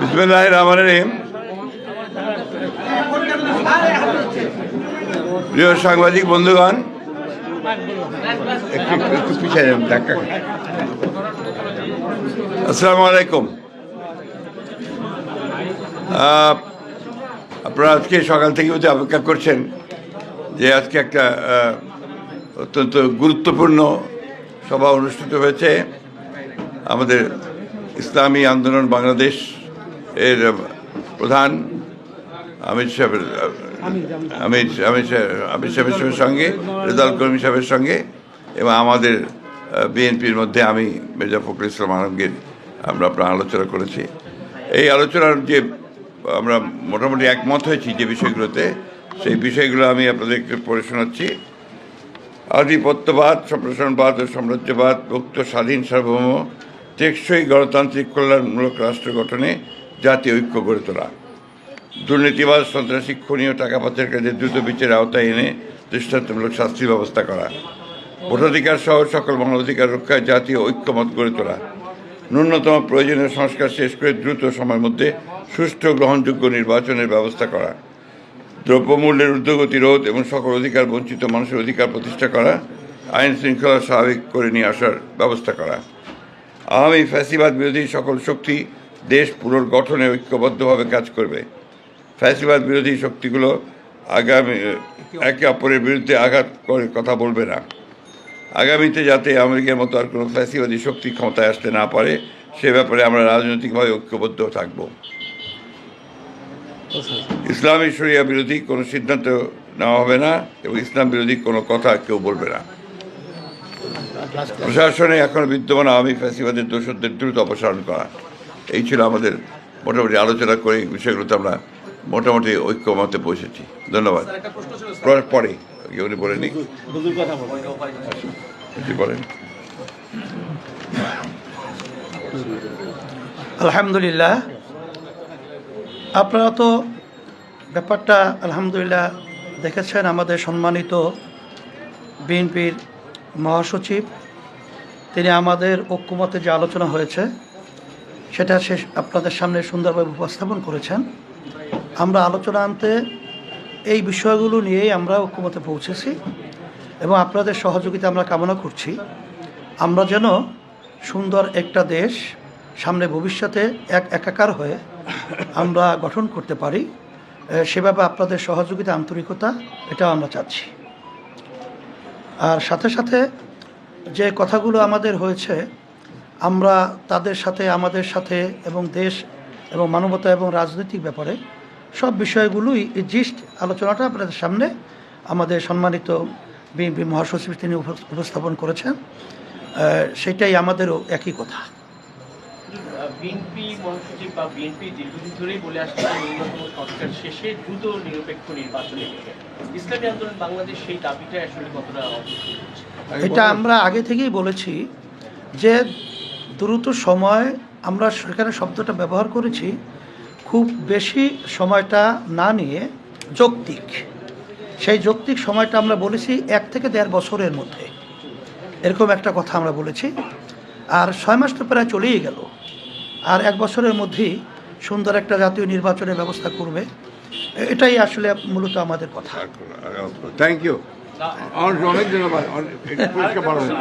বিসমুল্লাহ রহমান রহিম। প্রিয় সাংবাদিক, বন্ধুগণ, একটু পিছিয়ে আসসালামু আলাইকুম। আপনারা আজকে সকাল থেকে বোধহয় অপেক্ষা করছেন যে আজকে একটা অত্যন্ত গুরুত্বপূর্ণ সভা অনুষ্ঠিত হয়েছে। আমাদের ইসলামী আন্দোলন বাংলাদেশ এর প্রধান অমিত সাহেবের অমিত অমিত অমিত সাহেবের সাহেবের সঙ্গে রেজাল কর্মী সাহেবের সঙ্গে এবং আমাদের বিএনপির মধ্যে আমি মির্জা ফখরুল ইসলাম আলমগীর, আমরা আপনার আলোচনা করেছি। এই আলোচনার যে আমরা মোটামুটি একমত হয়েছি যে বিষয়গুলোতে, সেই বিষয়গুলো আমি আপনাদেরকে পড়ে শোনাচ্ছি। আধিপত্যবাদ, সম্প্রসারণবাদ ও সাম্রাজ্যবাদ, মুক্ত, স্বাধীন, সার্বভৌম, টেকসই গণতান্ত্রিক কল্যাণমূলক রাষ্ট্র গঠনে জাতীয় ঐক্য গড়ে তোলা। দুর্নীতিবাদ সন্ত্রাসী খুনি ও টাকা পাচারকারীদের দ্রুত বিচারের আওতায় এনে দৃষ্টান্তমূলক শাস্তির ব্যবস্থা করা। ভোটাধিকার সহ সকল মানবাধিকার রক্ষায় জাতীয় ঐক্যমত গড়ে তোলা। ন্যূনতম প্রয়োজনীয় সংস্কার শেষ করে দ্রুত সময়ের মধ্যে সুষ্ঠু গ্রহণযোগ্য নির্বাচনের ব্যবস্থা করা। দ্রব্যমূল্যের ঊর্ধ্বগতি রোধ এবং সকল অধিকার বঞ্চিত মানুষের অধিকার প্রতিষ্ঠা করা। আইন শৃঙ্খলা স্বাভাবিক করে নিয়ে আসার ব্যবস্থা করা। আওয়ামী ফ্যাসিবাদ বিরোধী সকল শক্তি দেশ পুনর্গঠনে ঐক্যবদ্ধভাবে কাজ করবে। ফ্যাসিবাদ বিরোধী শক্তিগুলো আগামী, একে অপরের বিরুদ্ধে আঘাত করে কথা বলবে না। আগামীতে যাতে আমেরিকার মতো আর কোনো ফ্যাসিবাদী শক্তি ক্ষমতায় আসতে না পারে, সে ব্যাপারে আমরা রাজনৈতিকভাবে ঐক্যবদ্ধ থাকব। ইসলামী শরিয়া বিরোধী কোনো সিদ্ধান্ত নেওয়া হবে না এবং ইসলাম বিরোধী কোনো কথা কেউ বলবে না। প্রশাসনে এখন বিদ্যমান আওয়ামী ফ্যাসিবাদের দোষদের দ্রুত অপসারণ করা। এই ছিল আমাদের মোটামুটি আলোচনা করে এই বিষয়গুলোতে আমরা মোটামুটি ঐক্যমতে পৌঁছেছি। ধন্যবাদ। পরে উনি বলেনি। বলেন। আলহামদুলিল্লাহ। আপনারা তো ব্যাপারটা আলহামদুলিল্লাহ দেখেছেন আমাদের সম্মানিত বিএনপির মহাসচিব তিনি আমাদের ঐক্যমতে যে আলোচনা হয়েছে সেটা শেষ আপনাদের সামনে সুন্দরভাবে উপস্থাপন করেছেন। আমরা আলোচনা আনতে এই বিষয়গুলো নিয়েই আমরা ঐক্যমতে পৌঁছেছি এবং আপনাদের সহযোগিতা আমরা কামনা করছি। আমরা যেন সুন্দর একটা দেশ সামনে ভবিষ্যতে এক একাকার হয়ে আমরা গঠন করতে পারি সেভাবে আপনাদের সহযোগিতা, আন্তরিকতা এটাও আমরা চাচ্ছি। আর সাথে সাথে যে কথাগুলো আমাদের হয়েছে আমরা তাদের সাথে আমাদের সাথে এবং দেশ এবং মানবতা এবং রাজনৈতিক ব্যাপারে সব বিষয়গুলোই এই জিস্ট আলোচনাটা আপনাদের সামনে আমাদের সম্মানিত বিএনপি মহাসচিব তিনি উপস্থাপন করেছেন। সেটাই আমাদেরও একই কথা। বিএনপি মহাসচিব বা বিএনপি দীর্ঘদিন ধরেই বলে আসছে ন্যূনতম সংস্কার শেষে দ্রুত নিরপেক্ষ নির্বাচনের ইসলামী আন্দোলন বাংলাদেশ সেই দাবিটা আসলে কতটা এটা আমরা আগে থেকেই বলেছি যে দ্রুত সময় আমরা সেখানে শব্দটা ব্যবহার করেছি, খুব বেশি সময়টা না নিয়ে যৌক্তিক। সেই যৌক্তিক সময়টা আমরা বলেছি এক থেকে দেড় বছরের মধ্যে। এরকম একটা কথা আমরা বলেছি। আর ছয় মাস তো প্রায় চলেই গেল। আর এক বছরের মধ্যেই সুন্দর একটা জাতীয় নির্বাচনের ব্যবস্থা করবে। এটাই আসলে মূলত আমাদের কথা। Thank you. অনেক- পরিষ্কার।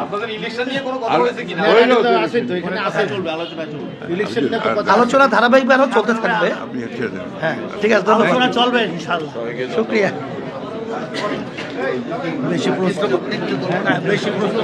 আলোচনা ধারাবাহিক আরও চলতে থাকবে। হ্যাঁ ঠিক আছে আলোচনা চলবে ইনশাল্লাহ শুক্রিয়া। বেশি প্রশ্ন বেশি প্রশ্ন